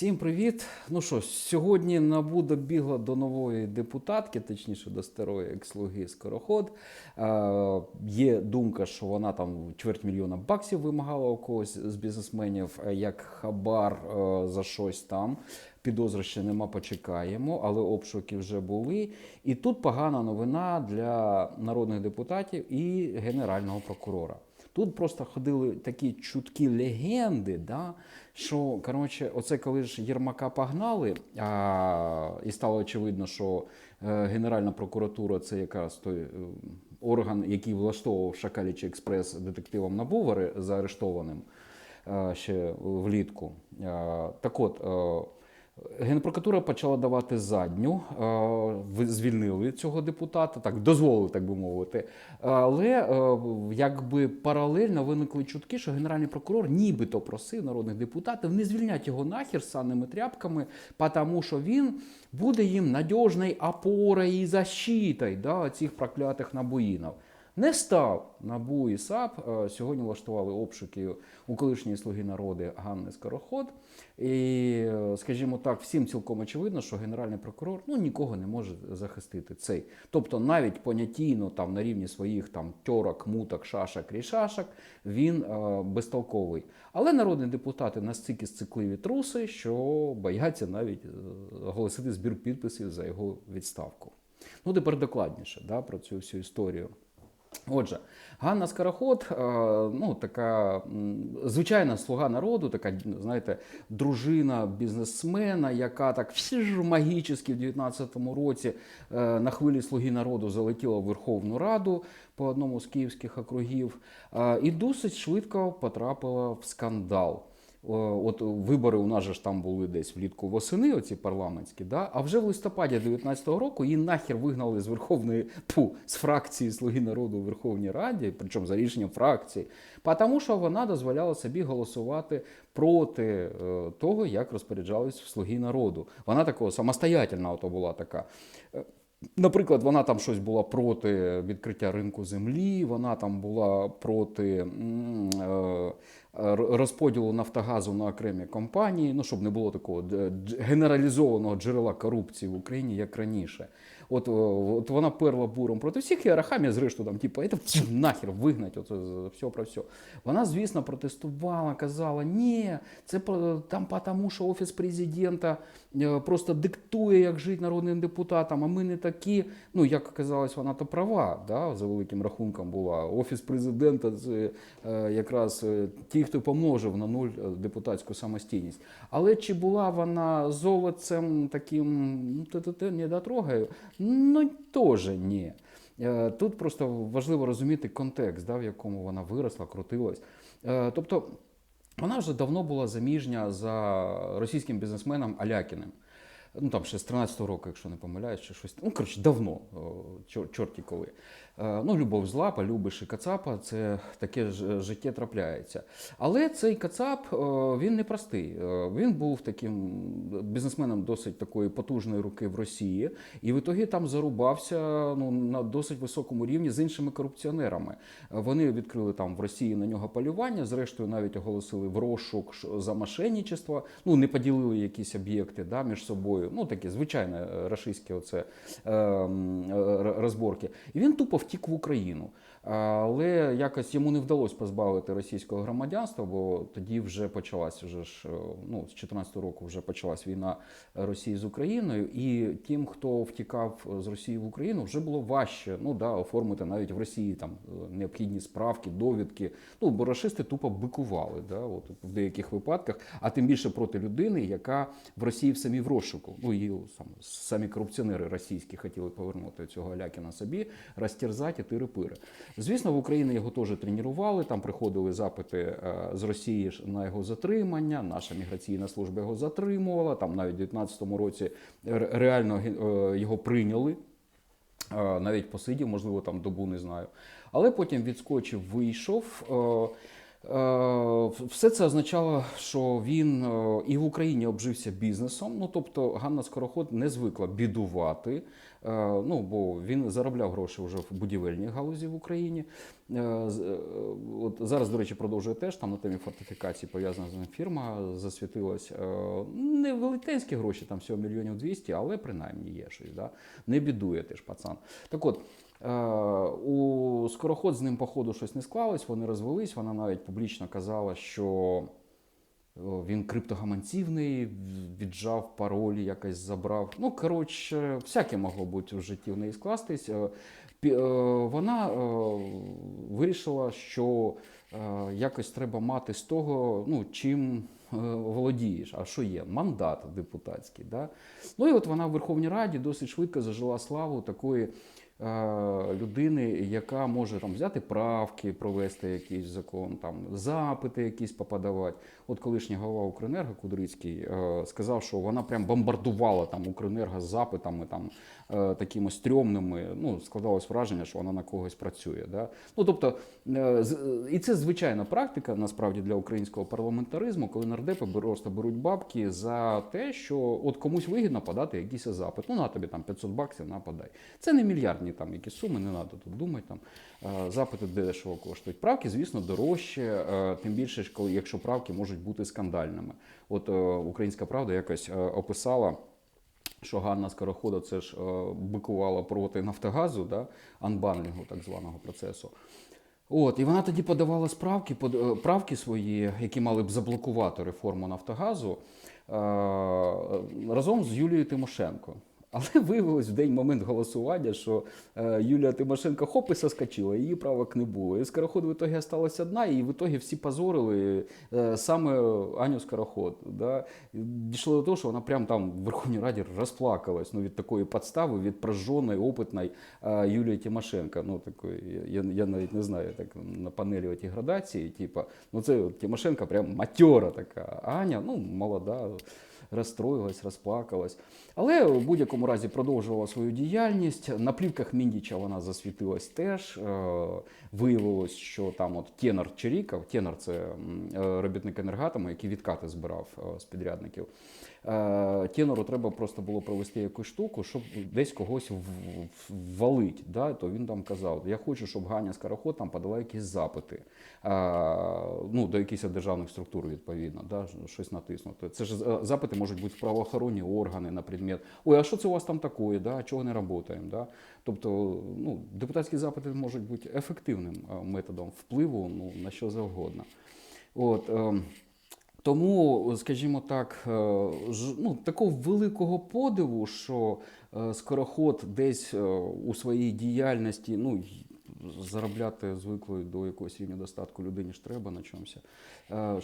Всім привіт! Ну що, сьогодні НАБУ добігла до нової депутатки, точніше до старої екс-слуги Скороход. Е, є думка, що вона там чверть мільйона баксів вимагала у когось з бізнесменів е, як хабар е, за щось там. Підозри ще нема, почекаємо, але обшуки вже були. І тут погана новина для народних депутатів і генерального прокурора. Тут просто ходили такі чуткі легенди, да, що коротше, оце коли ж Єрмака погнали, а, і стало очевидно, що е, Генеральна прокуратура це якраз той е, орган, який влаштовував Шакалічий експрес детективом НАБУ заарештованим е, ще влітку. Е, так от. Генпрокуратура почала давати задню, е, звільнили цього депутата, так дозволили, так би мовити. Але е, якби паралельно виникли чутки, що генеральний прокурор нібито просив народних депутатів не звільняти його нахер з санними тряпками, тому що він буде їм надіжною опорою і защитою да, цих проклятих набоїнів. Не став НАБУ і САП. Е, Сьогодні влаштували обшуки у колишньої слуги народу Ганни Скороход. І, е, скажімо так, всім цілком очевидно, що генеральний прокурор ну, нікого не може захистити цей. Тобто навіть понятійно там, на рівні своїх там, тьорок, муток, шашок, рішашок, він е, безтолковий. Але народні депутати настільки сцикливі труси, що бояться навіть е, оголосити збір підписів за його відставку. Ну, тепер докладніше да, про цю всю історію. Отже, Ганна Скороход, е, ну така звичайна слуга народу, така, знаєте, дружина бізнесмена, яка так всі ж магічно в 19-му році е, на хвилі слуги народу залетіла в Верховну Раду по одному з київських округів, е, і досить швидко потрапила в скандал. О, От вибори у нас же ж там були десь влітку восени, оці парламентські, да? а вже в листопаді 19-го року її нахер вигнали з Верховної тьфу, з фракції Слуги народу у Верховній Раді, причому за рішенням фракції, тому що вона дозволяла собі голосувати проти е, того, як розпоряджались в Слуги народу. Вона такого самостоятельна ото була така. Е, Наприклад, вона там щось була проти відкриття ринку землі, вона там була проти е, розподілу Нафтогазу на окремі компанії, ну щоб не було такого дж- генералізованого джерела корупції в Україні, як раніше. От, от вона перла буром проти всіх, і Арахамія, зрештою, там, типу, нахер вигнать, оце все про все. Вона, звісно, протестувала, казала, ні, це там тому, що офіс президента е, просто диктує, як жити народним депутатам, а ми не такі. Ну, як оказалось, вона то права, да, за великим рахунком була. Офіс президента це е, якраз е, ті, хто помножив на нуль е, депутатську самостійність. Але чи була вона золотцем таким ну, те-те-те, недотрогою? Ну, теж ні. Е, Тут просто важливо розуміти контекст, да, в якому вона виросла, крутилась. Е, Тобто вона вже давно була заміжня за російським бізнесменом Алякіним. Ну там ще з 13-го року, якщо не помиляюсь, чи щось. Ну, коротше, давно, чор- чорті коли. Е, Ну, любов зла, полюбиш і кацапа, це таке ж життя трапляється. Але цей кацап е, він не простий. Е, Він був таким бізнесменом досить такої потужної руки в Росії, і в ітогі там зарубався ну, на досить високому рівні з іншими корупціонерами. Е, Вони відкрили там в Росії на нього полювання, зрештою навіть оголосили в розшук за мошенничество, ну не поділили якісь об'єкти да, між собою. Ну таке звичайне е, рашистське оце е, е, розборки. І він тупо втік в Україну. Але якось йому не вдалося позбавити російського громадянства, бо тоді вже почалась вже ж ну з 14 року вже почалась війна Росії з Україною, і тим, хто втікав з Росії в Україну, вже було важче ну да оформити навіть в Росії там необхідні справки, довідки. Ну бо рашисти тупо бикували, да, от в деяких випадках, а тим більше проти людини, яка в Росії в самій в розшуку. Ну її сам самі корупціонери російські хотіли повернути цього Алякіна собі, розтерзати тири-пири. Звісно, в Україні його теж тренували. Там приходили запити е, з Росії на його затримання. Наша міграційна служба його затримувала. Там навіть у 2019 році реально е, його прийняли. Е, Навіть посидів, можливо, там добу не знаю. Але потім відскочив, вийшов. Е, Все це означало, що він е, і в Україні обжився бізнесом. Ну тобто Ганна Скороход не звикла бідувати. Е, Ну, бо він заробляв гроші вже в будівельній галузі в Україні. От зараз, до речі, продовжує теж там на темі фортифікації пов'язана з ним фірма засвітилась. Не велетенські гроші, там всього мільйонів 200, але принаймні є щось. Да? Не бідує теж пацан. Так от. Е, У скороход з ним, походу, щось не склалось, вони розвелись. Вона навіть публічно казала, що він криптогаманцівний, віджав паролі, якось забрав. Ну, коротше, всяке могло бути в житті в неї скластись. Е, е, Вона е, вирішила, що е, якось треба мати з того, ну, чим е, володієш. А що є? Мандат депутатський. Да? Ну і от вона в Верховній Раді досить швидко зажила славу такої е, людини, яка може там взяти правки, провести якийсь закон, там запити якісь попадавати. От колишній голова Укренерго Кудрицький е, сказав, що вона прям бомбардувала там Укренерго з запитами там е, такими стрьомними. Ну складалось враження, що вона на когось працює. Да? Ну тобто, е, і це звичайна практика насправді для українського парламентаризму, коли нардепи просто беруть бабки за те, що от комусь вигідно подати якийсь запит. Ну на тобі там 500 баксів, на подай. Це не мільярдні там якісь суми, не треба тут думати. Там Е, запити дешево коштують. Правки, звісно, дорожче, е, тим більше, якщо правки можуть бути скандальними. От е, Українська правда якось е, описала. Що Ганна Скорохода це ж е, бикувала проти Нафтогазу, да, анбанлінгу так званого процесу. От, і вона тоді подавала справки, е, правки свої, які мали б заблокувати реформу Нафтогазу е, разом з Юлією Тимошенко. Але виявилось в день момент голосування, що е, Юлія Тимошенко хоп і соскочила, її правок не було. І Скороход в ітогі осталась одна, і в ітогі всі позорили е, саме Аню Скороход. Да? Дійшло до того, що вона прям там в Верховній Раді розплакалась ну, від такої підстави, від прожженої, опитної е, Юлії Тимошенко. Ну, такої, я, я навіть не знаю, так на панелі ті градації, типа, ну це Тимошенко прям матьора така, Аня, ну, молода розстроїлась, розплакалась. Але в будь-якому разі продовжувала свою діяльність. На плівках Міндіча вона засвітилась теж. Е, Виявилось, що там от Тенор Чирікав, Тенор це е, робітник енергатому, який відкати збирав е, з підрядників. Е, Тенору треба просто було провести якусь штуку, щоб десь когось ввалить. Да? То він там казав: я хочу, щоб Ганя Скороход там подала якісь запити е, ну, до якихось державних структур, відповідно, да? щось натиснути. Це ж е, запити можуть бути в правоохоронні органи на предмет. Ой, а що це у вас там таке? Да? Чого не працюємо? Да? Тобто ну, депутатські запити можуть бути ефективним методом впливу ну, на що завгодно. От, ем, тому, скажімо так, е, ну, такого великого подиву, що е, скороход десь е, у своїй діяльності, ну, заробляти звиклої до якогось рівня достатку людині ж треба на чомусь,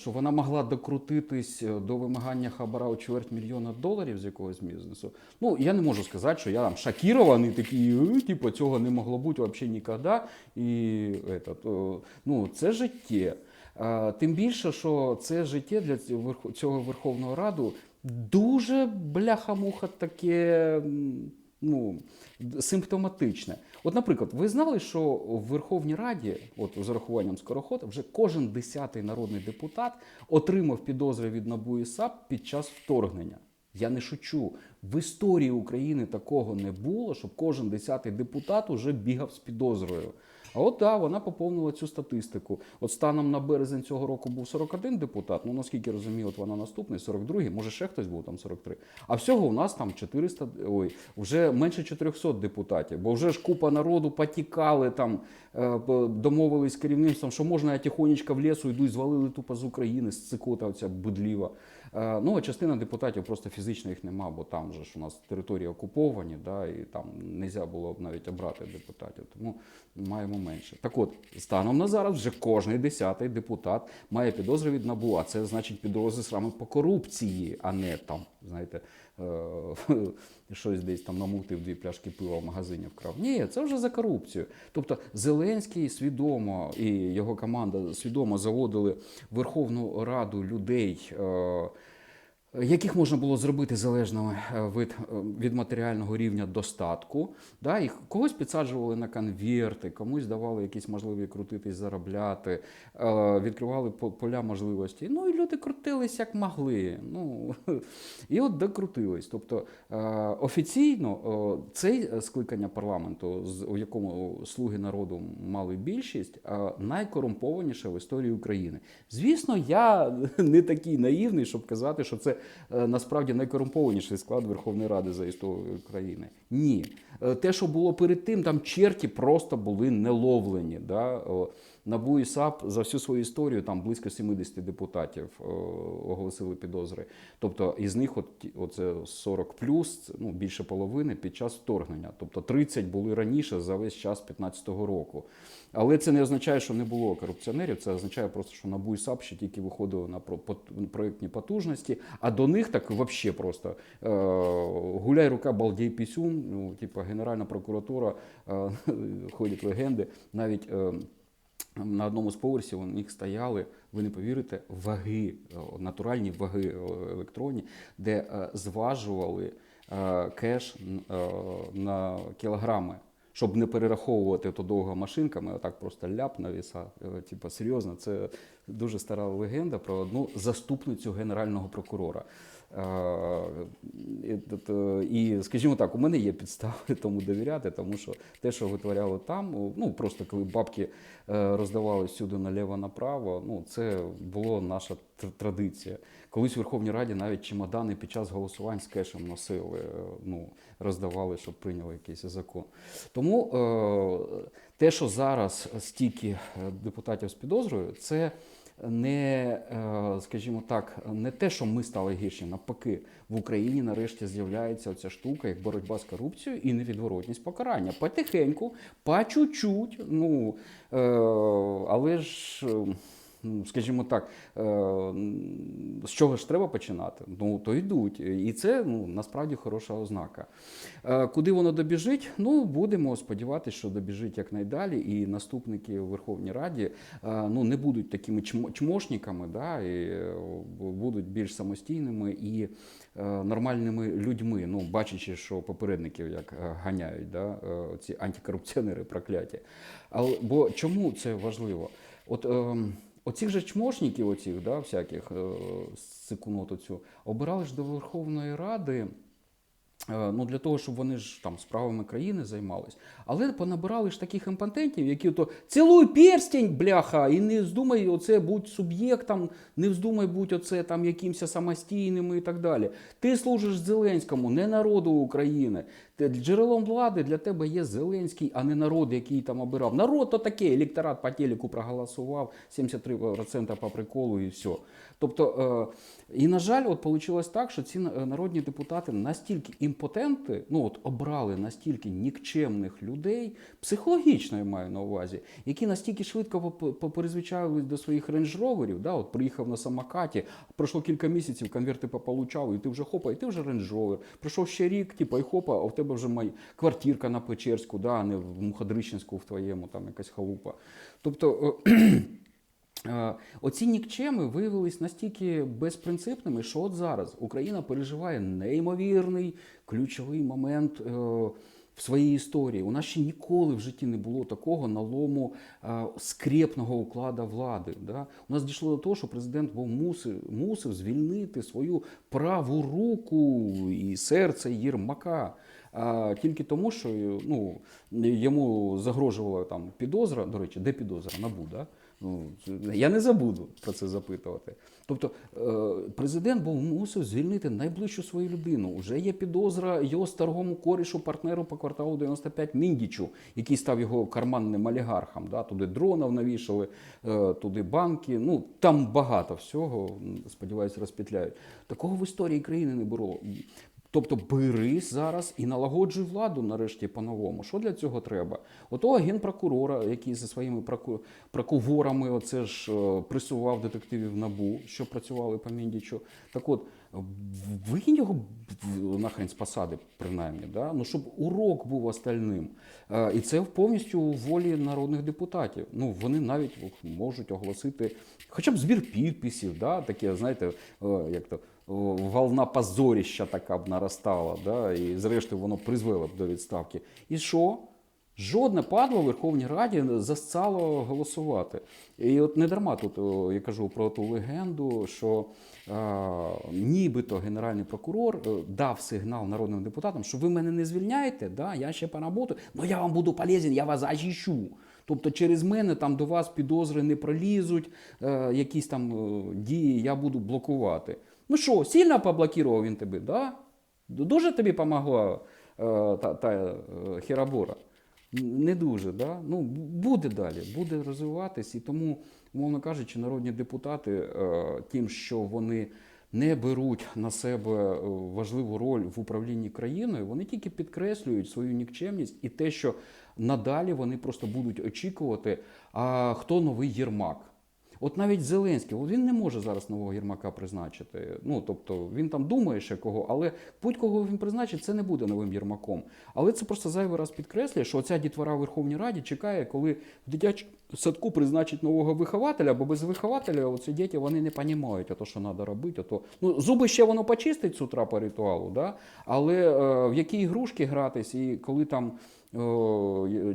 що вона могла докрутитись до вимагання хабара у чверть мільйона доларів з якогось бізнесу. Ну, я не можу сказати, що я там шокірований, такий, «Е, типу, цього не могло бути взагалі ніколи. І ну, це життя. Тим більше, що це життя для цього Верховного Раду дуже бляха-муха таке ну, симптоматичне. От, наприклад, ви знали, що в Верховній Раді, от з урахуванням скорохода, вже кожен десятий народний депутат отримав підозри від НАБУ і САП під час вторгнення. Я не шучу. В історії України такого не було, щоб кожен десятий депутат уже бігав з підозрою. А от так, вона поповнила цю статистику. От станом на березень цього року був 41 депутат. Ну наскільки розумію, от вона наступний, 42-й, може ще хтось був там 43. А всього у нас там 400, ой, вже менше 400 депутатів, бо вже ж купа народу потікали там, е, домовились з керівництвом, що можна я тихонечко в лісу йду і звалили тупо з України, з цикота оця будліва. Е, Ну, а частина депутатів просто фізично їх нема, бо там же ж у нас території окуповані, да, і там не можна було б навіть обрати депутатів. Тому маємо менше. Так от, станом на зараз вже кожний десятий депутат має підозри від НАБУ, а це значить підозри саме по корупції, а не там, знаєте, щось десь там намутив дві пляшки пива в магазині вкрав. Ні, це вже за корупцію. Тобто Зеленський свідомо і його команда свідомо заводили Верховну Раду людей. Яких можна було зробити залежно е, від, е, від матеріального рівня достатку. Да? І когось підсаджували на конверти, комусь давали якісь можливі крутитись, заробляти, е, відкривали по- поля можливості. Ну і люди крутились як могли. Ну, і от докрутились. Тобто офіційно е, цей скликання парламенту, у якому слуги народу мали більшість, найкорумпованіше в історії України. Звісно, я не такий наївний, щоб казати, що це насправді найкорумпованіший склад Верховної Ради за історію України. Ні. Е, Те, що було перед тим, там черті просто були не ловлені. Да? НАБУ і САП за всю свою історію там близько 70 депутатів е, оголосили підозри. Тобто із них от, оце 40 плюс, ну більше половини під час вторгнення. Тобто 30 були раніше за весь час 15-го року. Але це не означає, що не було корупціонерів. Це означає просто, що НАБУ і САП ще тільки виходили на проєктні потужності, а до них так взагалі просто е, гуляй рука, балдій пісюн. Ну, типу, Генеральна прокуратура е, ходять легенди. Навіть е, на одному з поверсів у них стояли, ви не повірите, ваги, е, натуральні ваги е, електронні, де е, зважували кеш на кілограми. Щоб не перераховувати то довго машинками, а так просто ляп на віса. Типа серйозно, це дуже стара легенда про одну заступницю генерального прокурора. Е, і, скажімо так, у мене є підстави тому довіряти, тому що те, що витворяло там, ну просто коли бабки е, роздавали всюди наліво-направо, ну це була наша тр- традиція. Колись в Верховній Раді навіть чемодани під час голосувань з кешем носили, е, ну, роздавали, щоб прийняли якийсь закон. Тому те, що зараз стільки депутатів з підозрою, це не, е, скажімо так, не те, що ми стали гірші, навпаки, в Україні нарешті з'являється оця штука, як боротьба з корупцією і невідворотність покарання. Потихеньку, по чуть-чуть, ну е, але ж. Е, ну, Скажімо так, е, з чого ж треба починати? Ну, то йдуть. І це ну, насправді хороша ознака. Е, Куди воно добіжить? Ну, будемо сподіватися, що добіжить якнайдалі, і наступники у Верховній Раді е, ну, не будуть такими чмо- чмошниками, да, і е, будуть більш самостійними і е, нормальними людьми, ну, бачачи, що попередників як е, ганяють, да, е, ці антикорупціонери прокляті. Але, бо чому це важливо? От, ем, Оцих же чмошників, оцих, да, всяких е, секунот оцю, обирали ж до Верховної Ради. е, Ну, для того, щоб вони ж там справами країни займались. Але понабирали ж таких імпотентів, які то цілуй перстень, бляха, і не вздумай оце будь суб'єктом, не вздумай будь оце там якимось самостійним і так далі. Ти служиш Зеленському, не народу України. Джерелом влади для тебе є Зеленський, а не народ, який там обирав. Народ то таке, електорат по телеку проголосував, 73% по приколу і все. Тобто, е, і на жаль, от вийшло так, що ці народні депутати настільки імпотенти, ну от обрали настільки нікчемних людей, психологічно я маю на увазі, які настільки швидко поп- поперезвичаювались до своїх рейндж-роверів, да, от приїхав на самокаті, пройшло кілька місяців, конверти пополучав, і ти вже хопа, і ти вже рейндж-ровер. Пройшов ще рік, типу, і хопа, а в тебе вже май... квартирка на Печерську, да, а не в Мухадричинську в твоєму, там якась халупа. Тобто. е, Оці нікчеми виявились настільки безпринципними, що от зараз Україна переживає неймовірний ключовий момент е, в своїй історії. У нас ще ніколи в житті не було такого налому е, скрепного укладу влади. Да? У нас дійшло до того, що президент був мусив, мусив звільнити свою праву руку і серце Єрмака. А тільки тому, що ну, йому загрожувала там підозра. До речі, де підозра? Набу, да? Ну, я не забуду про це запитувати. Тобто е, президент був мусив звільнити найближчу свою людину. Уже є підозра його старому корішу, партнеру по кварталу 95 Міндічу, який став його карманним олігархом. Да? Туди дронів навішали, е, туди банки. Ну там багато всього. Сподіваюся, розпетляють. Такого в історії країни не було. Тобто берись зараз і налагоджуй владу нарешті по-новому. Що для цього треба? Ото генпрокурора, який зі своїми проку- прокурорами оце ж е, присував детективів НАБУ, що працювали по Міндічу. Так от, викинь його нахрен з посади, принаймні, да? ну, щоб урок був остальним. Е, І це повністю у волі народних депутатів. Ну, вони навіть можуть оголосити хоча б збір підписів, да? таке, знаєте, е, як то волна позоріща така б наростала, да, і зрештою воно призвело б до відставки. І що? Жодне падло в Верховній Раді застало голосувати. І от не дарма тут я кажу про ту легенду, що е, нібито генеральний прокурор е, дав сигнал народним депутатам, що ви мене не звільняєте, да, я ще поработаю, але я вам буду полезен, я вас захищу. Тобто через мене там до вас підозри не пролізуть, е, якісь там е, дії я буду блокувати. Ну що, сильно поблокував він тебе, да? Дуже тобі допомогла е, та, та е, херабора? Не дуже, да? ну, буде далі, буде розвиватись. І тому, умовно кажучи, народні депутати е, тим, що вони не беруть на себе е, важливу роль в управлінні країною, вони тільки підкреслюють свою нікчемність і те, що надалі вони просто будуть очікувати, а хто новий Єрмак. От навіть Зеленський, от він не може зараз нового Єрмака призначити. Ну тобто він там думає ще кого, але будь-кого він призначить, це не буде новим Єрмаком. Але це просто зайвий раз підкреслює, що оця дітвора в Верховній Раді чекає, коли в дитячому садку призначить нового вихователя, бо без вихователя оці діти вони не розуміють, а то, що треба робити. А то... Ну, зуби ще воно почистить з утра по ритуалу, да? але е, в які ігрушки гратись, і коли там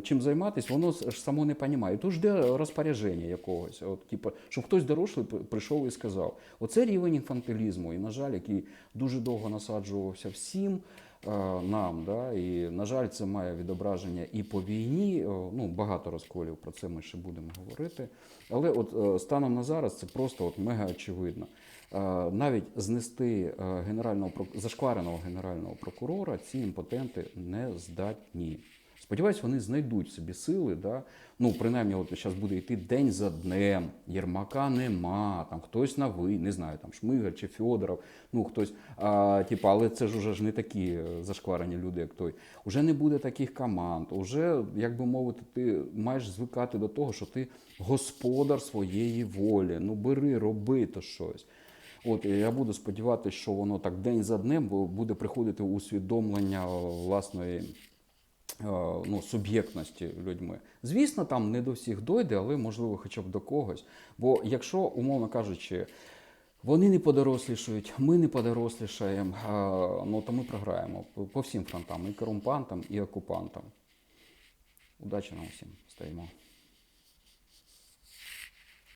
чим займатися, воно ж само не розуміє. Тут жде розпорядження якогось. От, типу, щоб хтось дорослий прийшов і сказав. Оце рівень інфантилізму, і, на жаль, який дуже довго насаджувався всім е, нам. Да? І, на жаль, це має відображення і по війні. Ну, багато розколів про це ми ще будемо говорити. Але от е, станом на зараз це просто от мега очевидно. Е, Навіть знести е, генерального зашквареного генерального прокурора ці імпотенти не здатні. Сподіваюсь, вони знайдуть собі сили. Да? Ну, принаймні, от зараз буде йти день за днем. Єрмака нема, там хтось на ви, не знаю, там Шмигаль чи Фьодоров, ну хтось, а, типу, але це ж уже ж не такі е, зашкварені люди, як той. Уже не буде таких команд. Уже, як би мовити, ти маєш звикати до того, що ти господар своєї волі. Ну бери, роби то щось. От я буду сподіватися, що воно так день за днем бу- буде приходити усвідомлення власної ну, суб'єктності людьми. Звісно, там не до всіх дойде, але можливо, хоча б до когось. Бо якщо, умовно кажучи, вони не подорослішають, ми не подорослішаємо, е, ну то ми програємо по всім фронтам, і корумпантам, і окупантам. Удачі нам усім. Стоїмо.